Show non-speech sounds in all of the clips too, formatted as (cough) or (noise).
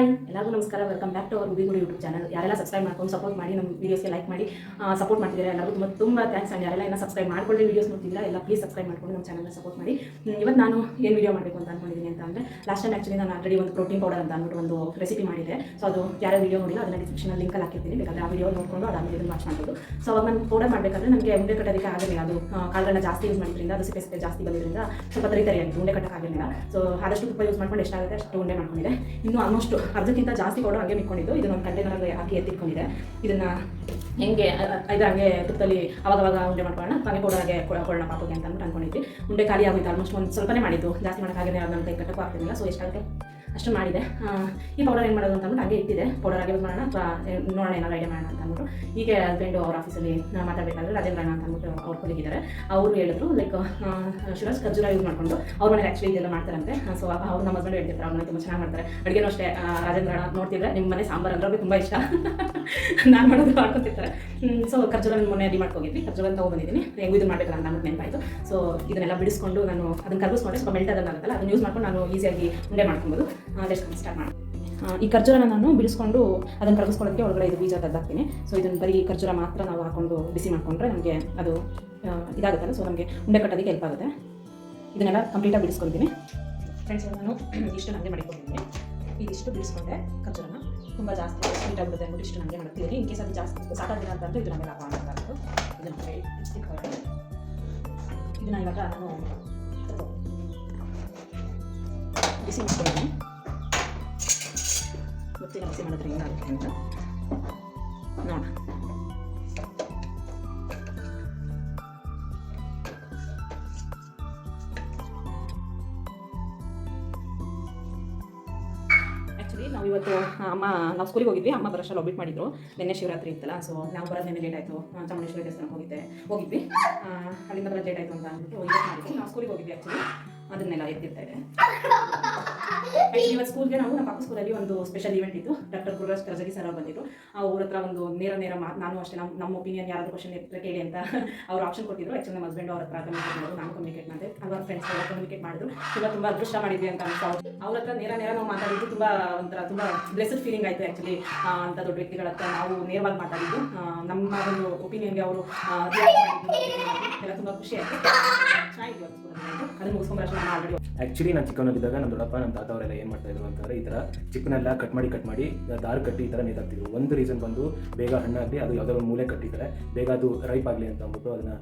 Hi ಎಲ್ಲರಿಗೂ ನಮಸ್ಕಾರ. Welcome back to our Gudi YouTube channel ಯಾರೆಲ್ಲ ಸಬ್ಸ್ಕ್ರೈಬ್ ಮಾಡ್ಕೊಂಡು ಸಪೋರ್ಟ್ ಮಾಡಿ ನಮ್ಮ ವೀಡಿಯೋಸ್ಗೆ ಲೈಕ್ ಮಾಡಿ ಸಪೋರ್ಟ್ ಮಾಡ್ತಿದ್ದಾರೆ ಎಲ್ಲರಿಗೂ ತುಂಬ ತುಂಬ ಥ್ಯಾಂಕ್ಸ್ ಆ್ಯಂಡ್ ಯಾರೆಲ್ಲ ಇನ್ನೂ ಸಬ್ಸ್ಕ್ರೈಬ್ ಮಾಡ್ಕೊಳ್ಳಿ ವೀಡಿಯೋಸ್ ನೋಡ್ತಿಲ್ಲ ಎಲ್ಲ ಪ್ಲೀಸ್ ಸಬ್ಸ್ಕ್ರೈಬ್ ಮಾಡ್ಕೊಂಡು ನಮ್ಮ ಚಾನಲ್ನ ಸಪೋರ್ಟ್ ಮಾಡಿ. ಇವತ್ತು ನಾನು ಏನು ವೀಡಿಯೋ ಮಾಡಬೇಕು ಅಂತ ಅನ್ಕೊಂಡಿದ್ದೀನಿ ಅಂತ ಅಂದರೆ ಲಾಸ್ಟ್ ಟೈಮ್ ಆ್ಯಕ್ಚುಲಿ ನಾನು ಆಲ್ರೆಡಿ ಒಂದು ಪ್ರೋಟೀನ್ ಪೌಡರ್ ಅಂತ ಅಂದ್ಬಿಟ್ಟು ಒಂದು ರೆಸಿಪಿ ಮಾಡಿದೆ. ಸೊ ಅದು ಯಾರು ವೀಡಿಯೋ ನೋಡಿಲ್ಲ ಅದನ್ನ ಡಿಸ್ಕ್ರಿಪ್ಷನಲ್ಲಿ ಲಿಂಕಲ್ಲಿ ಹಾಕಿರ್ತೀನಿ. ಬೇಕಾದ್ರೆ ಆ ವೀಡಿಯೋ ನೋಡ್ಕೊಂಡು ಅದಾದ್ಮೇಲೆ ಇದನ್ನು ವಾಚ್ ಮಾಡ್ಬೋದು. ಸೊ ಅವಾಗ ನಾನು ಪೌಡರ್ ಮಾಡಬೇಕಾದ್ರೆ ನನಗೆ ಉಂಡೆ ಕಟ್ಟೋದಕ್ಕೆ ಆಗಲಿಲ್ಲ ಅದು ಆ, ಜಾಸ್ತಿ ಯೂಸ್ ಮಾಡಿದ್ರಿಂದ ಅದು ಸಿಪ್ಪೆ ಜಾಸ್ತಿ ಬಂದಿದ್ದರಿಂದ ಸ್ವಲ್ಪ ತರಿತಾರೆ ಉಂಡೆ ಕಟ್ಟೋಕ್ಕಾಗಲಿಲ್ಲ ಸೊ ಆದಷ್ಟು ತುಪ್ಪ ಯೂಸ್ ಮಾಡ್ಕೊಂಡು ಎಷ್ಟಾಗುತ್ತೆ ಅಷ್ಟು ಉಂಡೆ ಮಾಡ್ಕೊಂಡಿದೆ ಇನ್ನೂ ಆಲ್ಮೋಸ್ಟ್ ಅರ್ಧಕ್ಕಿಂತ ಜಾಸ್ತಿ ಪೌಡರ್ ಹಾಗೆ ಮಿಕ್ಕೊಂಡಿದ್ದು. ಇದನ್ನ ಒಂದು ಕಂಟೈನರ್ಗೆ ಹಾಕಿ ಎತ್ತಿಟ್ಕೊಂಡಿದೆ. ಇದನ್ನ ಹೆಂಗೆ ಇದು ಹಂಗೆ ತುಪ್ಪದಲ್ಲಿ ಅವಾಗವಾಗ ಉಂಡೆ ಮಾಡ್ಕೊಳ್ಳೋಣ. ತಾನೇ ಕೊಡೋ ಹಾಗೆ ಕೊಡೋಣ ಪಾಪಗೆ ಅಂತ ಅಂದ್ಬಿಟ್ಟು ಅನ್ಕೊಂಡಿದ್ವಿ. ಉಂಡೆ ಖಾಲಿ ಆಗೋಯ್ತು. ಆಲ್ಮೋಸ್ಟ್ ಒಂದು ಸ್ವಲ್ಪನೇ ಮಾಡಿದ್ದು. ಜಾಸ್ತಿ ಮಾಡೋಕ್ಕಾಗೇ ನನ್ನ ಕೈ ಕಟ್ಟಕ್ಕೂ ಆಗ್ತಿರಲಿಲ್ಲ. ಸೊ ಎಷ್ಟಾಗುತ್ತೆ? ಅಷ್ಟು ಮಾಡಿದೆ. ಈ ಪೌಡರ್ ಏನು ಮಾಡೋದು (laughs) ಅಂತ ಅಂದ್ಬಿಟ್ಟು ಹಾಗೆ ಇಟ್ಟಿದೆ. ಪೌಡರ್ ಆಗಿ ಯೂಸ್ ಮಾಡೋಣ ಅಥವಾ ನೋಡೋಣ ಏನಾದ್ರು ಐಡಿಯಾ ಮಾಡೋಣ ಅಂತ ಅಂದ್ಬಿಟ್ಟು ಈಗ ಹಸ್ಬೆಂಡು ಅವ್ರ ಆಫೀಸಲ್ಲಿ ಮಾತಾಡಬೇಕಾದ್ರೆ ರಾಜೇಂದ್ರ ಅಂತ ಅಂದ್ಬಿಟ್ಟು ಅವ್ರು ಕೊಲಿಗಿದ್ದಾರೆ ಅವರು ಹೇಳಿದ್ರು ಲೈಕ್ ಶುಗರ್ಸ್ ಖರ್ಜೂರ ಯೂಸ್ ಮಾಡಿಕೊಂಡು ಅವ್ರ ಮನೇಲಿ ಆ್ಯಕ್ಚುಲಿ ಇದೆಲ್ಲ ಮಾಡ್ತಾರಂತೆ. ಸೊ ಅವ್ರು ನಮ್ಮ ಹಸ್ಬೆಂಡ್ ಹೇಳ್ತಿರ್ತಾರೆ ಅವ್ರ ಮನೆ ತುಂಬ ಚೆನ್ನಾಗಿ ಮಾಡ್ತಾರೆ. ಅಡುಗೆನೂ ಅಷ್ಟೇ ಆ, ರಾಜೇಂದ್ರ ಅಣ್ಣ ನೋಡ್ತಿದ್ರೆ ನಿಮ್ಮ ಮನೆ ಸಾಂಬಾರು ಅಂದ್ರೆ ತುಂಬ ಇಷ್ಟ. ನಾನು ಮಾಡೋದು ಮಾಡ್ಕೊತಿರ್ತಾರೆ. ಸೊ ಖರ್ಜೂರ ಮೊನ್ನೆ ರೆಡಿ ಮಾಡ್ಕೋಗಿದ್ವಿ. ಖರ್ಜೂರ ತೊಗೊಬಂದಿದ್ದೀನಿ ಹೆಂಗೂ ಇದು ಮಾಡಬೇಕಲ್ಲ ಅಂತ ಅಂದ್ಬಿಟ್ಟು ನೆನಪಾಯಿತು. ಸೊ ಇದನ್ನೆಲ್ಲ ಬಿಡಿಸ್ಕೊಂಡು ನಾನು ಅದನ್ನು ಮಾಡಿ ಸ್ವಲ್ಪ ಮೆಲ್ಟ್ ಅದನ್ನಾಗುತ್ತಲ್ಲ ಅದನ್ನು ಯೂಸ್ ಮಾಡ್ಕೊಂಡು ನಾನು ಈಸಿಯಾಗಿ ಉಂಡೆ ಮಾಡ್ಕೊಬೋದು. ಅದೆಷ್ಟು ಸ್ಟಾರ್ಟ್ ಮಾಡಿ ಈ ಖರ್ಜೂರನ ನಾನು ಬಿಡಿಸ್ಕೊಂಡು ಅದನ್ನು ಕರಗಿಸ್ಕೊಳ್ಳೋಕ್ಕೆ ಒಳಗಡೆ ಇದು ಬೀಜ ತದ್ದಾಕ್ತೀನಿ. ಸೊ ಇದನ್ನು ಬರೀ ಖರ್ಜೂರ ಮಾತ್ರ ನಾವು ಹಾಕೊಂಡು ಬಿಸಿ ಮಾಡಿಕೊಂಡ್ರೆ ನಮಗೆ ಅದು ಇದಾಗುತ್ತಲ್ಲ ಸೊ ನಮಗೆ ಉಂಡೆ ಕಟ್ಟೋದಕ್ಕೆ ಹೆಲ್ಪ್ ಆಗುತ್ತೆ. ಇದನ್ನೆಲ್ಲ ಕಂಪ್ಲೀಟಾಗಿ ಬಿಡಿಸ್ಕೊಳ್ತೀನಿ ಫ್ರೆಂಡ್ಸ್ ನಾನು (clears throat) ಇಷ್ಟು ನನಗೆ ಮಾಡಿಕೊಂಡಿದ್ದೀನಿ ಇದಿಷ್ಟು ಬಿಡಿಸ್ಕೊಂಡೆ ಖರ್ಜೂರನ. ತುಂಬ ಜಾಸ್ತಿ ಸ್ವೀಟ್ ಆಗುತ್ತೆ ಅಂದ್ಬಿಟ್ಟು ಇಷ್ಟು ನನಗೆ ಮಾಡ್ತೀನಿ ಇನ್ ಕೇಸ್ ಅದು ಜಾಸ್ತಿ ಸಾಕಾಗಿಲ್ಲ ಅಂತಂದ್ರೆ ಇದು ನಮಗೆ ಅಂತ ಇದನ್ನು ಇದನ್ನ ಇವಾಗ ನಾನು ಬಿಸಿ ಮಾಡ್ಕೊಂಡಿದ್ದೀನಿ. ಗೊತ್ತಿಲ್ಲ ಬಿಸಿ ಮಾಡಿದ್ರೆ ಏನಾಗುತ್ತೆ ಅಂತ ನೋಡೋಣ. ನಾವು ಇವತ್ತು ಅಮ್ಮ, ನಾವು ಸ್ಕೂಲಿಗೆ ಹೋಗಿದ್ವಿ. ಅಮ್ಮ ಬರೋಷ್ಟಲ್ಲಿ ಒಬ್ಬಿಟ್ಟು ಮಾಡಿದ್ರು. ನಿನ್ನೆ ಶಿವರಾತ್ರಿ ಇತ್ತಲ್ಲ ಸೊ ನಾವು ಬರೋದು ನಿನ್ನೆ ಲೇಟ್ ಆಯಿತು. ಚಾಮುಂಡೇಶ್ವರಿ ದೇವಸ್ಥಾನಕ್ಕೆ ಹೋಗಿದ್ದೆ. ಹೋಗಿದ್ವಿ. ಅಲ್ಲಿಂದ ಬರೋದು ಲೇಟ್ ಆಯಿತು ಅಂತ ಅಂದ್ಬಿಟ್ಟು, ನಾವು ಸ್ಕೂಲಿಗೆ ಹೋಗಿದ್ವಿ ಆ್ಯಕ್ಚುಲಿ ಅದನ್ನೆಲ್ಲ ಎತ್ತಿರ್ತಾ ಇದೆ. ಆ್ಯಕ್ಚುಲಿ ಇವತ್ತು ಸ್ಕೂಲ್ಗೆ ನಾವು ನಮ್ಮ ಪಕ್ಕ ಸ್ಕೂಲಲ್ಲಿ ಒಂದು ಸ್ಪೆಷಲ್ ಇವೆಂಟ್ ಇತ್ತು. ಡಾಕ್ಟರ್ ಗುರುರಾಜ್ ಕರಜಗಿ ಸರ್ ಬಂದಿದ್ರು. ಅವ್ರ ಹತ್ರ ಒಂದು ನೇರ ನೇರ ಮಾತು ನಾನು ಅಷ್ಟೇ ನಮ್ಮ ನಮ್ಮ ಒಪಿನಿಯನ್ ಯಾರಾದರೂ ಕ್ವಶನ್ ಇರ್ತದೆ ಕೇಳಿ ಅಂತ ಅವ್ರು ಆಪ್ಷನ್ ಕೊಟ್ಟಿದ್ರು. ಆ್ಯಕ್ಚುಲಿ ನಮ್ಮ ಹಸ್ಬೆಂಡ್ ಅವ್ರ ಹತ್ರ ಕಮ್ಯುನಿಕೇಟ್ ಮಾಡಿದ್ರು. ನಾನು ಕಮ್ಯುನಿಕೇಟ್ ಮಾಡಿದೆ. ಅವ್ರ ಫ್ರೆಂಡ್ಸ್ ಎಲ್ಲ ಕಮ್ಯುನಿಕೇಟ್ ಮಾಡಿದ್ರು. ತುಂಬ ತುಂಬ ಅದೃಷ್ಟ ಮಾಡಿದ್ವಿ ಅಂತ ಅನ್ಸ್ತಾ ಅವ್ರು ಹತ್ರ ನೇರ ನೇರ ನಾವು ಮಾತಾಡಿದ್ದು ತುಂಬ ಒಂಥರ ತುಂಬ ಬ್ಲೆಸ್ಡ್ ಫೀಲಿಂಗ್ ಆಯಿತು ಆ್ಯಕ್ಚುಲಿ ಅಂತ ದೊಡ್ಡ ವ್ಯಕ್ತಿಗಳ ಹತ್ರ ನಾವು ನೇರವಾಗಿ ಮಾತಾಡಿದ್ದು. ನಮ್ಮ ಒಂದು ಒಪಿನಿಯನ್ಗೆ ಅವರು ಎಲ್ಲ ತುಂಬ ಖುಷಿ ಆಯಿತು. ಚೆನ್ನಾಗಿತ್ತು ಅದನ್ನು ಮುಗಿಸ್ಕೊಂಬರಷ್ಟು ನಾನು ಆಲ್ರೆಡಿ ಆ್ಯಕ್ಚುಲಿ ನಾನು ನಮ್ಮ ದೊಡ್ಡಪ್ಪ ನಮ್ಮ ತಾತ ಅವರೆಲ್ಲ ಏನು ಮಾಡ್ತಾ ಇದ್ರು ಅಂತಂದರೆ ಈ ಥರ ಚಿಕ್ಕನೆಲ್ಲ ಕಟ್ ಮಾಡಿ ಕಟ್ ಮಾಡಿ ದಾರು ಕಟ್ಟಿ ಈ ಥರ ನೇತಾಕ್ತಿದ್ರು. ಒಂದು ರೀಸನ್ ಬಂದು ಬೇಗ ಹಣ್ಣಾಗಲಿ ಅದು ಯಾವುದೋ ಒಂದು ಮೂಲೆ ಕಟ್ಟಿದ್ದಾರೆ ಬೇಗ ಅದು ರೈಪ್ ಆಗಲಿ ಅಂತ ಅಂದ್ಬಿಟ್ಟು ಅದನ್ನ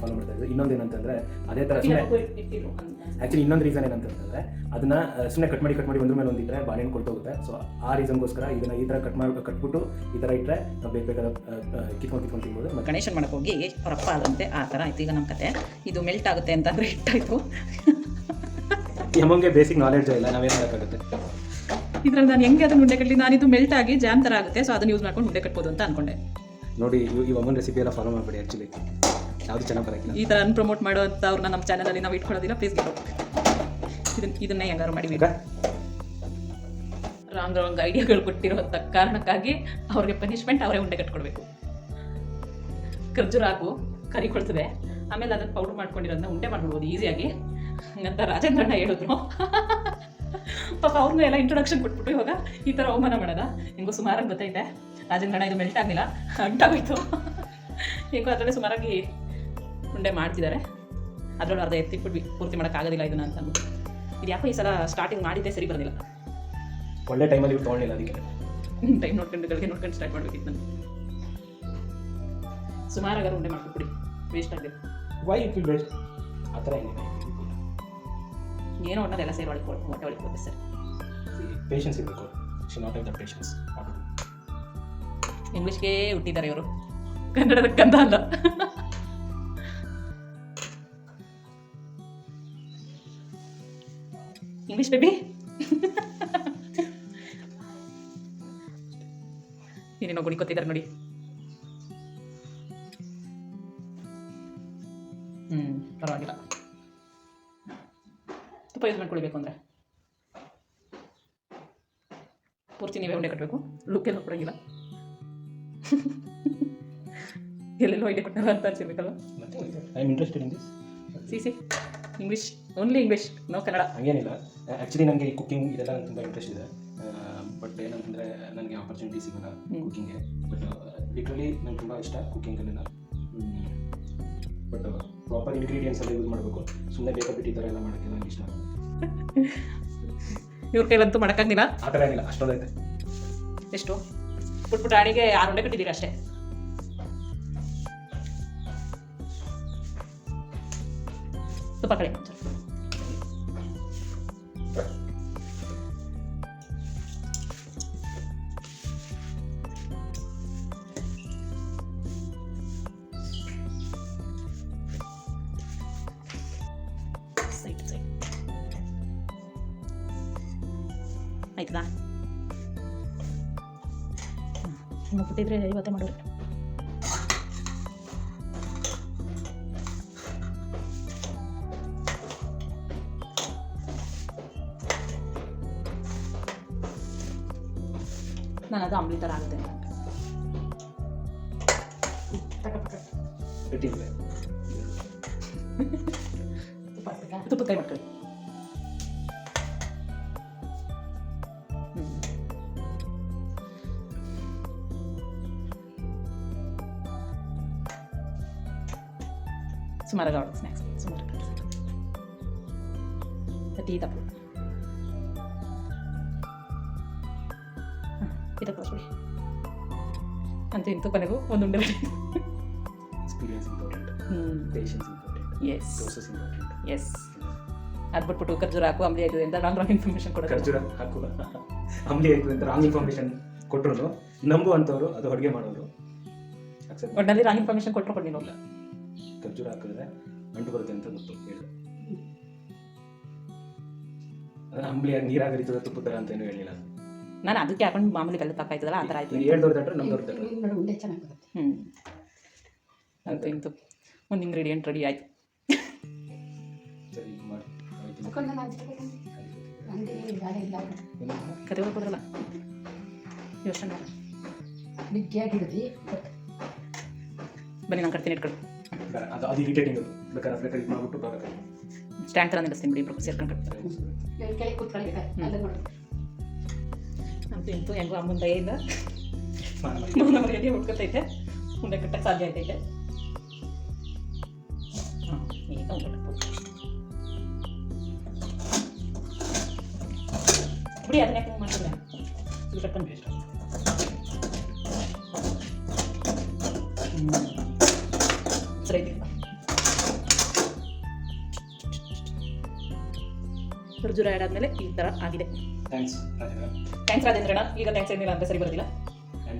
ಫಾಲೋ ಮಾಡ್ತಾ ಇದ್ರು. ಇನ್ನೊಂದು ಏನಂತಂದ್ರೆ ಅದೇ ಥರ ಆ್ಯಕ್ಚುಲಿ ಇನ್ನೊಂದು ರೀಸನ್ ಏನಂತಂದರೆ ಅದನ್ನ ಸುಮ್ಮನೆ ಕಟ್ ಮಾಡಿ ಕಟ್ ಮಾಡಿ ಒಂದ್ರ ಮೇಲೆ ಒಂದಿದ್ರೆ ಇಟ್ಟರೆ ಬಾಳೆಹಣ್ಣು ಕೊಟ್ಟೋಗುತ್ತೆ ಸೊ ಆ ರೀಸನ್ಗೋಸ್ಕರ ಇದನ್ನ ಈ ಥರ ಕಟ್ ಮಾಡಿ ಕಟ್ಬಿಟ್ಟು ಈ ಥರ ಇಟ್ಟರೆ ನಾವು ಬೇಕು ಬೇಕಾದ ಕಿತ್ಕೊಂಡು ಕಿತ್ಕೊಂಡು ತಿನ್ಬೋದು. ಗಣೇಶನ್ ಮಾಡಕ್ಕೆ ಹೋಗಿ ಅವರಪ್ಪ ಆದಂತೆ ಆ ಥರ ಆಯ್ತು ಈಗ ನಮ್ಮ ಕತೆ. ಇದು ಮೆಲ್ಟ್ ಆಗುತ್ತೆ ಅಂತಂದ್ರೆ ಹಿಟ್ಟಾಯಿತು. ನಮಗೆ ಬೇಸಿಕ್ ನಾಲೆಡ್ಜ್ ಇಲ್ಲ ನಾವೇನು ಮಾಡೋಕ್ಕಾಗುತ್ತೆ ಇದ್ರಲ್ಲಿ ನಾನು ಹೆಂಗೆ ಅದನ್ನ ಉಂಡೆ ಕಟ್ಟಲಿ ನಾನಿದು ಮೆಲ್ಟ್ ಆಗಿ ಜಾಮ್ ಥರ ಆಗುತ್ತೆ ಸೊ ಅದನ್ನ ಯೂಸ್ ಮಾಡ್ಕೊಂಡು ಉಂಡೆ ಕಟ್ಬೋದು ಅಂತ ಅನ್ಕೊಂಡೆ. ನೋಡಿ ಈ- ಅಮ್ಮನ ರೆಸಿಪಿ ಎಲ್ಲ ಫಾಲೋ ಮಾಡಬೇಡಿ ಆ್ಯಕ್ಚುಲಿ ಯಾವುದು ಚೆನ್ನಾಗಿ ಬರೋಕ್ಕಿಲ್ಲ ಈ ಥರ ಅನ್ಪ್ರಮೋಟ್ ಮಾಡುವಂಥ ಅವ್ರನ್ನ ನಮ್ಮ ಚಾನಲಲ್ಲಿ ನಾವು ಇಟ್ಕೊಳ್ಳೋದಿಲ್ಲ ಪ್ಲೀಸ್ ಗೆಟ್ ಇದನ್ನ ಇದನ್ನೇ ಹೆಂಗಾರು ಮಾಡಿ ಈಗ ರಾಂಗ್ ರಾಂಗ್ ಐಡಿಯಾಗಳು ಕೊಟ್ಟಿರುವಂಥ ಕಾರಣಕ್ಕಾಗಿ ಅವ್ರಿಗೆ ಪನಿಷ್ಮೆಂಟ್ ಅವರೇ ಉಂಡೆ ಕಟ್ಕೊಡ್ಬೇಕು. ಖರ್ಜೂರ ಹಾಕು ಕರಿಕೊಳ್ತದೆ ಆಮೇಲೆ ಅದನ್ನು ಪೌಡರ್ ಮಾಡ್ಕೊಂಡಿರೋದನ್ನ ಉಂಡೆ ಮಾಡ್ಬಿಡ್ಬೋದು ಈಸಿಯಾಗಿ ಅಂತ ರಾಜೇಂದ್ರಣ್ಣ ಹೇಳಿದ್ರು. ಪಾಪ ಅವ್ರನ್ನ ಎಲ್ಲ ಇಂಟ್ರೊಡಕ್ಷನ್ ಕೊಟ್ಬಿಟ್ಟು ಇವಾಗ ಈ ಥರ ಅವಮಾನ ಮಾಡೋದ. ಹೆಂಗೋ ಸುಮಾರಾಗಿ ಗೊತ್ತೈತೆ. ರಾಜೇಂದ್ರಣ್ಣ ಇದು ಮೆಲ್ಟ್ ಆಗಲಿಲ್ಲ. ಅಂಟಾಗೋಯ್ತು. ಹೆಂಗೋ ಅದರಲ್ಲೇ ಸುಮಾರಾಗಿ ಉಂಡೆ ಮಾಡ್ತಿದ್ದಾರೆ. ಅದರಲ್ಲೂ ಅರ್ಧ ಎತ್ತಿಟ್ಬಿಟ್ವಿ ಪೂರ್ತಿ ಮಾಡೋಕ್ಕಾಗೋದಿಲ್ಲ ಇದನ್ನ ಅಂತ ಇದು ಯಾಕೋ ಈ ಸಲ ಸ್ಟಾರ್ಟಿಂಗ್ ಮಾಡಿದ್ದೆ ಸರಿ ಬರೋದಿಲ್ಲ. ಒಳ್ಳೆ ಟೈಮಲ್ಲಿ ಇವ್ರು ತೊಗೊಂಡಿಲ್ಲ ಅದಕ್ಕೆ. ಟೈಮ್ ನೋಡ್ಕೊಂಡು ಗಳಿಗೆ ನೋಡ್ಕೊಂಡು ಸ್ಟಾರ್ಟ್ ಮಾಡ್ಬೇಕಿತ್ತು ನಾನು ಸುಮಾರಾಗಾರು ಉಂಡೆ ಮಾಡ್ಕೊಬಿಡಿ ವೇಸ್ಟ್ ಆಗಿದೆ ವೈ ಇಟ್ ವಿಲ್ ವೇಸ್ಟ್ ಆ ಥರ ಏನಿಲ್ಲ ಏನೋ ಎಲ್ಲ ಸೇರಿ ಒಳಗೆ ಹೊಟ್ಟೆ ಒಳಗೆ ಹೋಗುತ್ತೆ ಸರ್. ಪೇಷನ್ಸ್ ಇರಬೇಕು. She not have the patience ಇಂಗ್ಲೀಷ್ಗೆ ಹುಟ್ಟಿದ್ದಾರೆ ಇವರು. ಕನ್ನಡದ ಕಂದ ಅಲ್ಲ. ಇಂಗ್ಲೀಷ್ ಬೇಬಿ ಏನೇನೋ ಗುಡಿಕೋತಿದ್ದಾರೆ ನೋಡಿ. ಹ್ಞೂ ಪರವಾಗಿಲ್ಲ. ತುಪ್ಪ ಯೂಸ್ ಮಾಡ್ಕೊಳ್ಬೇಕು ಅಂದರೆ. ಪೂರ್ತಿ ನೀವೇ ಉಂಡೆ ಕಟ್ಟಬೇಕು ಲುಕ್ಕೆಲ್ಲ ಕೊಡಂಗಿಲ್ಲ. ಎಲ್ಲೆಲ್ಲೋ ಐಡಿಯಾ ಕೊಟ್ಟಾರ ಅಂತ ಅನ್ಸಿರ್ಬೇಕಲ್ವ? I am interested in this C C English only English no Kannada ಹಂಗೇನಿಲ್ಲ. ಆ್ಯಕ್ಚುಲಿ ನನಗೆ ಈ ಕುಕ್ಕಿಂಗ್ ಇದೆಲ್ಲ ನನಗೆ ತುಂಬ ಇಂಟ್ರೆಸ್ಟ್ ಇದೆ. ಬಟ್ ಏನಂತಂದರೆ ನನಗೆ ಆಪರ್ಚುನಿಟಿ ಸಿಗಲ್ಲ ಕುಕ್ಕಿಂಗೇ ಕುಕ್ಕಿಂಗ್ಗೆ ಬಟ್ ಲಿಟ್ರಲಿ ನಂಗೆ ತುಂಬ ಇಷ್ಟ ಕುಕ್ಕಿಂಗಲ್ಲೆಲ್ಲ ಬಟ್ ಪ್ರಾಪರ್ ಇಂಗ್ರೀಡಿಯೆಂಟ್ಸ್ ಎಲ್ಲ ಯೂಸ್ ಮಾಡಬೇಕು. ಸುಮ್ಮನೆ ಬೇಕಾಬಿಟ್ಟು ಈ ಥರ ಎಲ್ಲ ಮಾಡೋಕ್ಕೆ ನನಗೆ ಇಷ್ಟ ಇವ್ರ ಕೈಲಂತೂ ಮಾಡೋಕ್ಕಾಗಿಲ್ಲ ಆ ಥರ ಏನಿಲ್ಲ ಅಷ್ಟೊಂದೈತೆ. ಎಷ್ಟು? ಪುಟ್ ಆಣಿಗೆ ಆರು ಉಂಡೆ ಕಟ್ಟಿದ್ದೀರಿ ಅಷ್ಟೇ. ತುಪ್ಪ ಕಡೆ. ಇನ್ನು ಬಿಟ್ಟಿದ್ರೆ ಇವತ್ತೇ ಮಾಡೋರು ನಾನು ಅದು ಅಂಬ್ಲಿ ಥರ ಆಗುತ್ತೆ ಅಂತ. ಇಟ್ಟಿದ್ದೆ ತುಪ್ಪ ಹಾಕ್ಬೇಕಾ? ತುಪ್ಪದ ಕೈ ಮಾಡ್ಕೊಳ್ಳಿ ಸುಮಾರಾಗಿ ಆರ್ಡರ್ ಸ್ನ್ಯಾಕ್ಸ್ ಸುಮಾರಾಗಿ ಟೀ ತಪ್ಪು ಇದು ಕಳಿಸ್ಬಿಡಿ ಅಂತೂ ಇಂತೂ ಕೊನೆಗೂ ಒಂದು ಉಂಡೆ experience important patience important is process important is ಅದು ಬಿಟ್ಬಿಟ್ಟು ಖರ್ಜೂರ ಹಾಕು ಅಂಬ್ಲಿ ಆಯ್ತು ಅಂತ ರಾಂಗ್ ರಾಂಗ್ ಇನ್ಫಾರ್ಮೇಷನ್ ಕೊಡೋದು. ಖರ್ಜೂರ ಹಾಕು. (laughs) ಅಂಬ್ಲಿ ಆಯ್ತು ಅಂತ ರಾಂಗ್ ಇನ್ಫಾರ್ಮೇಷನ್ ಕೊಟ್ಟರು ನಂಬು ಅಂತವ್ರು ಅದು ಅಡುಗೆ ಮಾಡೋರು. ಅಕ್ಸೆಪ್ಟ್ ಒಟ್ಟಿನಲ್ಲಿ ರಾಂಗ್ ಇನ್ಫಾರ್ಮೇಷನ್ ಕೊಟ್ಟರು ಕೊಡಿ ಇಲ್ಲ ಖರ್ಜೂರ ಹಾಕಿದ್ರೆ ಅಂಟು ಬರುತ್ತೆ ಅಂತ ಗೊತ್ತು ಹೇಳಿದೆ ಅದನ್ನ ಅಂಬ್ಲಿಯಾಗಿ ನೀರಾಗ ಹರಿತದ ತುಪ್ಪ ಥರ ಅಂತ ಏನು ಹೇಳಿಲ್ಲ. ನಾನು ಅದಕ್ಕೆ ಹಾಕೊಂಡು ಮಾಮೂಲಿ ಬೆಲ್ಲ ಪಾಕ ಆಯ್ತದಲ್ಲ ಆ ಥರ ಆಯ್ತು. ಹೇಳ್ದವ್ರ ತಟ್ರೆ ನಮ್ದವ್ರ ತಟ್ರೆ ಉಂಡೆ ಚೆನ್ನಾಗಿ ಬರುತ್ತೆ. ಹ್ಞೂ ಅಂತ ಇಂತು ಒಂದು ಇಂಗ್ರೀಡಿಯೆಂಟ್ ರೆಡಿ ಆಯ್ತು. ಸರಿ ಮಾಡಿ? ಕತೆ ಹೋಗೋದ್ರಲ್ಲ ಯೋಚನೆ ಮಾಡು. ಬನ್ನಿ ನಾನು ಕಟ್ತೀನಿ ಇಟ್ಕೊಳ್ಳಿ ಅದು ಅದು ಇರಿಟೇಟಿಂಗ್ ಅದು. ಬೇಕಾದ್ರೆ ಫ್ಲೇಟ್ ಇದು ಮಾಡ್ಬಿಟ್ಟು ಬೇಕಾದ್ರೆ ಸ್ಟ್ಯಾಂಡ್ ಥರ ನಿಲ್ಲಿಸ್ತೀನಿ ಬಿಡಿ ಇಬ್ಬರು ಸೇರ್ಕೊಂಡು ಕಟ್ತಾರೆ ಕೆಳಗೆ ಕೂತ್ಕೊಳ್ಳಿ. ಅಲ್ಲೇ ಅಂತೂ ಇಂತು ಹೆಂಗೋ ಅಮ್ಮನ ದಯೆಯಿಂದ ನಮ್ಮ ಮೌನ ಮರ್ಯಾದೆ ಹುಡ್ಕೊತೈತೆ ಮುಂದೆ ಕಟ್ಟಕ್ಕೆ ಸಾಧ್ಯ ಆಯ್ತೈತೆ ಹಾಂ ಈಗ. ಬಿಡಿ ಅದನ್ನ ಇಷ್ಟ. ಸರಿ ಐತಿ ಖರ್ಜೂರ ಆ್ಯಡ್ ಆದಮೇಲೆ ಈ ಥರ ಆಗಿದೆ. ಥ್ಯಾಂಕ್ಸ್ ಥ್ಯಾಂಕ್ಸ್ ರಾಜೇಂದ್ರಣ್ಣ ಈಗ ಥ್ಯಾಂಕ್ಸ್ ಏನಿಲ್ಲ ಅಂತ ಸರಿ ಬರೋದಿಲ್ಲ.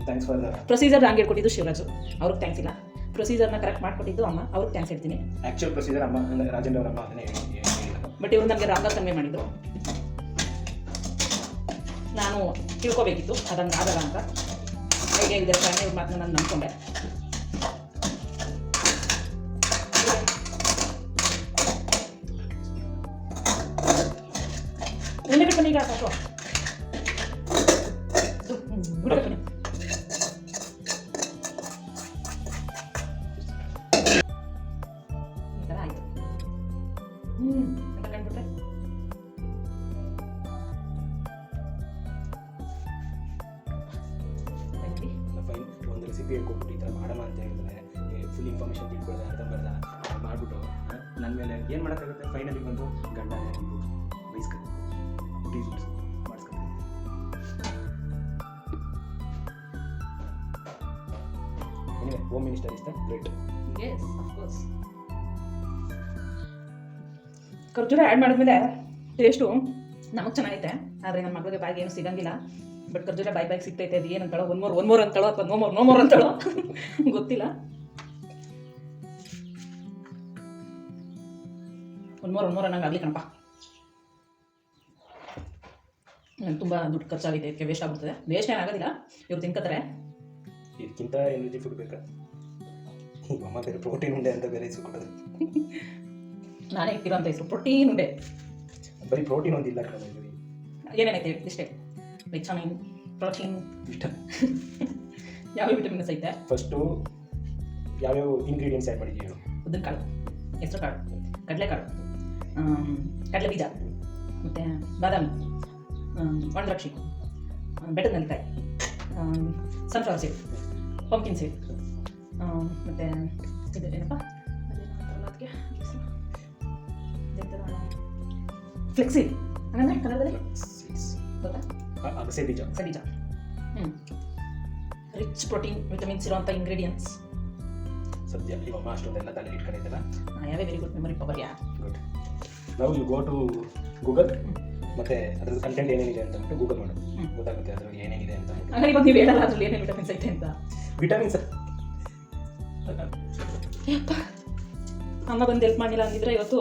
ಥ್ಯಾಂಕ್ಸ್ ಫಾರ್ ಪ್ರೊಸೀಜರ್ ಹಂಗೆ ಕೊಟ್ಟಿದ್ದು ಶಿವರಾಜು. ಅವ್ರಿಗೆ ಥ್ಯಾಂಕ್ಸ್ ಇಲ್ಲ. ಪ್ರೊಸೀಜರ್ನ ಕರೆಕ್ಟ್ ಮಾಡ್ಕೊಟ್ಟಿದ್ದು ಅಮ್ಮ. ಅವ್ರಿಗೆ ಥ್ಯಾಂಕ್ಸ್ ಹೇಳ್ತೀನಿ. ಆ್ಯಕ್ಚುಯಲ್ ಪ್ರೊಸೀಜರ್ ಅಮ್ಮ ರಾಜೇಂದ್ರ ಅವರ ಅಮ್ಮ ಬಟ್ ಇವ್ರು ನನಗೆ ರಾಂಗ ಕನ್ವೆ ಮಾಡಿದ್ರು ನಾನು ತಿಳ್ಕೊಬೇಕಿತ್ತು. ಅದನ್ನು ಆಗಲ್ಲ ಅಂತ. ಐಡಿಯಾ ಇದೆ ಫ್ಯಾಮಿಲಿ ಇವ್ರ ಮಾತನ್ನ ನಾನು ನಂಬ್ಕೊಂಡೆ. ಉಂಡೆ ಕಟ್ಕೊಂಡು ಈಗ ಸಾಕು ಇದು, ಹ್ಮ್, ಗುಡಿ ಕಟ್ಕೊಂಡು. ಈ ಥರ ಆಯಿತು ಹ್ಞೂ ಅಂತ ಕಂಡ್ಬಿಟ್ರೆ ತೆಗ್ದು ಫೈನ್ ಒಂದು ರೆಸಿಪಿ ಹೇಳ್ಕೊಟ್ಬಿಟ್ಟು ಈ ಥರ ಮಾಡೋಣ ಅಂತ ಹೇಳಿದ್ರೆ ಫುಲ್ ಇನ್ಫಾರ್ಮೇಷನ್ ತಿಳ್ಕೊಳ್ಳೋದು ಅರ್ಧಂಬರ್ಧ ಮಾಡಿಬಿಟ್ಟು ನನ್ನ ಮೇಲೆ ಏನು ಮಾಡೋಕ್ಕಾಗುತ್ತೆ? ಫೈನಲಿ ಬಂದು ಗಂಡ ನೀವು ಬೈಸ್ಕೊಂಡು anyway home minister is great. ಖರ್ಜೂರ ಆ್ಯಡ್ ಮಾಡಿದ್ಮೇಲೆ ಟೇಸ್ಟು ನಮಗೆ ಚೆನ್ನಾಗೈತೆ. ಆದರೆ ನನ್ನ ಮಗಳಿಗೆ ಬಾಯಿಗೆ ಏನು ಸಿಗಂಗಿಲ್ಲ. ಬಟ್ ಖರ್ಜೂರ ಬಾಯಿ ಬಾಯಿಗೆ ಸಿಗ್ತೈತೆ, ಅದು ಏನಂತಾಳೋ ಒನ್ ಮೋರ್ ಒನ್ ಮೋರ್ ಅಂತಳೋ ಅಥವಾ ನೋ ಮೋರ್ ನೋ ಮೋರ್ ಅಂತಳೋ? ಗೊತ್ತಿಲ್ಲ. ಒನ್ ಮೋರ್ ಒನ್ ಮೋರ್ ಅನ್ನಂಗೆ ಕಣಪ್ಪ. ತುಂಬ ದುಡ್ಡು ಖರ್ಚಾಗಿದೆ ಇದಕ್ಕೆ ವೇಸ್ಟ್ ಆಗುತ್ತದೆ ವೇಸ್ಟ್ ಏನಾಗೋದಿಲ್ಲ ಇವ್ರು ತಿನ್ಕೋತಾರೆ. ಇದಕ್ಕಿಂತ ಎನರ್ಜಿ ಫುಡ್ ಬೇಕಾ? ಮತ್ತೆ ಪ್ರೋಟೀನ್ ಉಂಡೆ ಅಂತ ಬೇರೆ ಹೆಸರು ಕೊಡೋದು (laughs) ನಾನೇ ಇಟ್ಟಿರೋ ಅಂತ ಹೆಸರು ಪ್ರೋಟೀನ್ ಉಂಡೆ. ಬರೀ ಪ್ರೋಟೀನ್ ಒಂದಿಲ್ಲ ಕಣ ಬರೀ ಏನೇನೈತೆ ಇಷ್ಟೇ ವಿಟಮಿನ್ ಪ್ರೋಟೀನ್ ಯಾವ ವಿಟಮಿನ್ಸ್ ಐತೆ? ಫಸ್ಟು ಯಾವ್ಯಾವ ಇಂಗ್ರೀಡಿಯೆಂಟ್ಸ್ ಆ್ಯಡ್ ಮಾಡಿದ್ದೀವಿ ಉದ್ದಿನ ಕಾಳು ಹೆಸರು ಕಾಳು ಕಡಲೆಕಾಳು ಕಡಲೆ ಬೀಜ ಮತ್ತು ಬಾದಾಮಿ. ಆಮ್, ಒಣದ್ರಾಕ್ಷಿ ಬೆಟ್ಟದ ನೆಲಕಾಯಿ ಸನ್ಫ್ಲವರ್ ಸೀಡ್ ಪಂಪ್ಕಿನ್ ಸೀಡ್ ಮತ್ತು ಇದು ಏನಪ್ಪ? ಫ್ಲೆಕ್ಸಿ ಹಂಗಂದ್ರೆ ಕನ್ನಡದಲ್ಲಿ ಗೊತ್ತಾ? ಅಗಸೆ ಬೀಜ ಸಬೀಜ ಹ್ಞೂ ರಿಚ್ ಪ್ರೋಟೀನ್ ವಿಟಮಿನ್ಸ್ ಇರುವಂಥ ಇಂಗ್ರೀಡಿಯೆಂಟ್ಸ್ ಸದ್ಯ ಇವಾಗ ಅಷ್ಟೊಂದೆಲ್ಲ ತಲೆ ಇಟ್ಕೊಂಡಿದ್ದಲ್ಲ ಯಾವೇ very good memory power yeah good ನಾವು ಯು ಗೋ ಟು ಗೂಗಲ್ ಮತ್ತೆ ಅದ್ರದ್ದು ಕಂಟೆಂಟ್ ಏನೇನಿದೆ ಅಂತ ಅಂದ್ಬಿಟ್ಟು ಗೂಗಲ್ ಮಾಡೋದು. ಗೊತ್ತಾಗುತ್ತೆ ಅದ್ರಲ್ಲಿ ಏನೇನಿದೆ ಅಂತ ಇವಾಗ ನೀವು ಹೇಳಲ್ಲ ಅದ್ರಲ್ಲಿ ಏನೇನು ವಿಟಮಿನ್ಸ್ ಐತೆ ಅಂತ. ವಿಟಮಿನ್ಸ್ ಅಮ್ಮ ಬಂದು ಹೆಲ್ಪ್ ಮಾಡಿಲ್ಲ ಅಂದಿದ್ರೆ ಇವತ್ತು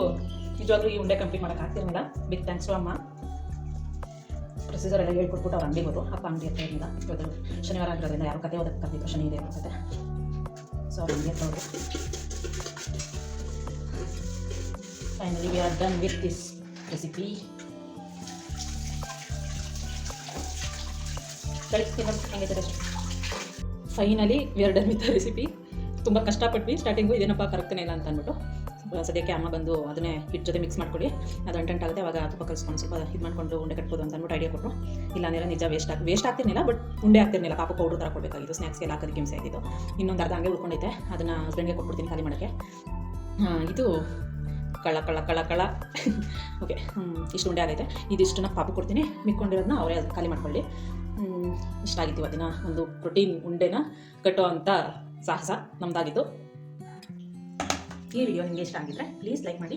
ನಿಜವಾಗ್ಲೂ ಈ ಉಂಡೆ ಕಂಪ್ಲೀಟ್ ಮಾಡಕ್ಕೆ ಆಗ್ತಿರಲಿಲ್ಲ. ಬಿಗ್ ಥ್ಯಾಂಕ್ಸ್ ಅಮ್ಮ. ಪ್ರೊಸೀಜರ್ ಎಲ್ಲ ಹೇಳ್ಕೊಟ್ಬಿಟ್ಟು ಅವ್ರು ಅಂಗಡಿಗೆ ಹೋದ್ರು. ಅಪ್ಪ ಅಂಗಡಿ ಹತ್ರ ಇರಲಿಲ್ಲ. ಇವತ್ತು ಶನಿವಾರ ಆಗಿರೋದ್ರಿಂದ ಯಾರು ಕತೆ ಓದಕ್ಕೆ ಕಂಪ್ಲೀಟ್ ಶನಿ ಇದೆ ಅನ್ಸುತ್ತೆ ಸೊ ಅವ್ರು ಅಂಗಡಿ ಹತ್ರ finally we are done with this recipe ಕಳಿಸ್ತೀನಿ ಹೆಂಗಿದೆ finally we are done with recipe ತುಂಬ ಕಷ್ಟಪಟ್ವಿ. ಸ್ಟಾರ್ಟಿಂಗು ಇದೇನಪ್ಪ ಕರೆಕ್ಟನೇ ಇಲ್ಲ ಅಂತ ಅಂದ್ಬಿಟ್ಟು. ಸದ್ಯಕ್ಕೆ ಅಮ್ಮ ಬಂದು ಅದನ್ನೇ ಹಿಟ್ ಜೊತೆ ಮಿಕ್ಸ್ ಮಾಡ್ಕೊಳ್ಳಿ. ಅದು ಅಂಟಂಟಾಗುತ್ತೆ ಅವಾಗ ತುಪ್ಪ ಕಲಿಸ್ಕೊಂಡು ಸ್ವಲ್ಪ ಇದು ಮಾಡ್ಕೊಂಡು ಉಂಡೆ ಕಟ್ಬೋದು ಅಂತ ಅಂದ್ಬಿಟ್ಟು ಐಡಿಯಾ ಕೊಟ್ಟರು ಇಲ್ಲ ನಿಜ ವೇಸ್ಟ್ ಆಗಿ ವೇಸ್ಟ್ ಆಗ್ತಿರ್ಲಿಲ್ಲ ಬಟ್ ಉಂಡೆ ಆಗ್ತಿರ್ಲಿಲ್ಲ. ಪಾಪ ಪೌಡರ್ ಥರ ಕೊಡಬೇಕಾಗಿತ್ತು. ಸ್ನ್ಯಾಕ್ಸ್ಗೆಲ್ಲ ಹಾಕೋದಕ್ಕೆ ಹಿಂಸೆ ಆಗಿತ್ತು. ಇನ್ನೊಂದು ಅರ್ಧ ಹಂಗೆ ಉಳ್ಕೊಂಡೈತೆ ಅದನ್ನು ಹಸ್ಬೆಂಡ್ಗೆ ಕೊಟ್ಬಿಡ್ತೀನಿ ಖಾಲಿ ಮಾಡೋಕ್ಕೆ. ಇದು ಕಳ್ಳ ಕಳ್ಳ ಕಳ್ಳ ಕಳ್ಳ ಓಕೆ ಇಷ್ಟು ಉಂಡೆ ಆಗೈತೆ. ಇದಿಷ್ಟನ್ನ ಪಾಪ ಕೊಡ್ತೀನಿ. ಮಿಕ್ಕೊಂಡಿರೋದನ್ನ ಅವರೇ ಖಾಲಿ ಮಾಡ್ಕೊಳ್ಳಿ. ಇಷ್ಟ ಆಗಿತ್ತು ಇವತ್ತಿನ ಒಂದು ಪ್ರೋಟೀನ್ ಉಂಡೆನ ಕಟ್ಟುವಂಥ ಸಾಹಸ ನಮ್ಮದಾಗಿತ್ತು ಈ ವಿಡಿಯೋ ನಿಮಗೆ ಇಷ್ಟ ಆಗಿದ್ರೆ ಪ್ಲೀಸ್ ಲೈಕ್ ಮಾಡಿ.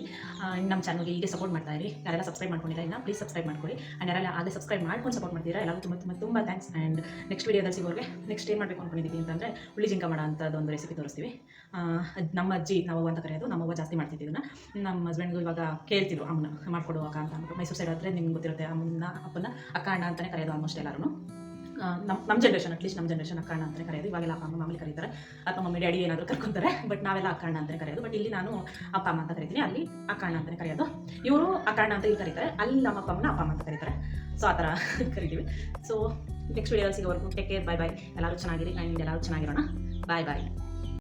ನಮ್ಮ ಚಾನಲ್ಗೆ ಹೀಗೆ ಸಪೋರ್ಟ್ ಮಾಡ್ತಾ ಇರಿ. ಯಾರೆಲ್ಲ ಸಬ್ಸ್ಕ್ರೈಬ್ ಮಾಡ್ಕೊಂಡಿಲ್ಲ, ಇನ್ನ ಪ್ಲೀಸ್ ಸಬ್ಸ್ಕ್ರೈಬ್ ಮಾಡ್ಕೊಳ್ಳಿ ಆ್ಯಂಡ್ ಯಾರೆಲ್ಲ ಆಗಲೇ ಸಬ್ಸ್ಕ್ರೈಬ್ ಮಾಡ್ಕೊಂಡು ಸಪೋರ್ಟ್ ಮಾಡ್ತೀರಾ ಎಲ್ಲರೂ ತುಂಬ ತುಂಬ ತುಂಬ ಥ್ಯಾಂಕ್ಸ್ ಆ್ಯಂಡ್ ನೆಕ್ಸ್ಟ್ ವೀಡಿಯೋದಲ್ಲಿ ಸಿಗೋರಿಗೆ ನೆಕ್ಸ್ಟ್ ಏನು ಮಾಡಬೇಕು ಅಂದ್ಕೊಂಡಿದ್ದೀವಿ ಅಂತಂದರೆ ಹುಳಿ ಜಿಂಕ ಮಾಡೋ ಅಂತ ಒಂದು ರೆಸಿಪಿ ತೋರಿಸ್ತೀವಿ. ನಮ್ಮ ಅಜ್ಜಿ ನಾವು ಅಂತ ಕರೆಯೋದು ನಮ್ಮವ್ವ ಜಾಸ್ತಿ ಮಾಡ್ತಿದ್ದೀವಿ ಇದನ್ನ ನಮ್ಮ ಹಸ್ಬೆಂಡ್ಗೂ ಇವಾಗ ಕೇಳ್ತಿದ್ರು ಅಮ್ಮನ ಮಾಡಿಕೊಡುವಾಗ ಅಂತ ಅಂದ್ಬಿಟ್ಟು. ಮೈಸೂರು ಸೈಡ್ ಆದರೆ ನಿಮ್ಗೆ ಗೊತ್ತಿರುತ್ತೆ ಅಮ್ಮನ ಅಪ್ಪನ ಅಕ್ಕ ಅಣ್ಣ ಅಂತಲೇ ಕರೆಯೋದು ಆಲ್ಮೋಸ್ಟ್ ಎಲ್ಲರೂ ನಮ್ಮ ನಮ್ಮ ಜನ್ರೇಷನ್ ಅಟ್ಲೀಸ್ಟ್ ನಮ್ಮ ಜನ್ರೇಷನ್ ಅಕ್ಕಣ್ಣ ಅಂತಲೇ ಕರೆಯೋದು. ಇವಾಗೆಲ್ಲ ಅಪ್ಪ, ಅಮ್ಮ, ಮಾಮೂಲಿ ಕರೀತಾರೆ. ಅಥವಾ ಮಮ್ಮಿ, ಡ್ಯಾಡಿ ಏನಾದರೂ ಕರ್ಕೊಂತಾರೆ. ಬಟ್ ನಾವೆಲ್ಲ ಅಕ್ಕಣ್ಣ ಅಂತಲೇ ಕರೆಯೋದು. ಬಟ್ ಇಲ್ಲಿ ನಾನು ಅಪ್ಪ, ಅಮ್ಮ ಅಂತ ಕರಿತೀನಿ. ಅಲ್ಲಿ ಅಕ್ಕಣ್ಣ ಅಂತಲೇ ಕರೆಯೋದು. ಇವರು ಅಕ್ಕಣ್ಣ ಅಂತ ಇಲ್ಲಿ ಕರೀತಾರೆ. ಅಲ್ಲಿ ನಮ್ಮ ಅಪ್ಪ, ಅಮ್ಮನ ಅಪ್ಪ, ಅಮ್ಮ ಅಂತ ಕರೀತಾರೆ. ಸೊ ಆ ಥರ ಕರಿತೀವಿ. ಸೊ ನೆಕ್ಸ್ಟ್ ವೀಡಿಯೋದಲ್ಲಿ ಸಿಗೋವರೆಗೂ ಟೇಕ್ ಕೇರ್ ಬಾಯ್ ಬಾಯ್ ಎಲ್ಲರೂ ಚೆನ್ನಾಗಿರಿ. ನಾನು ಎಲ್ಲರೂ ಚೆನ್ನಾಗಿರೋಣ. ಬಾಯ್ ಬಾಯ್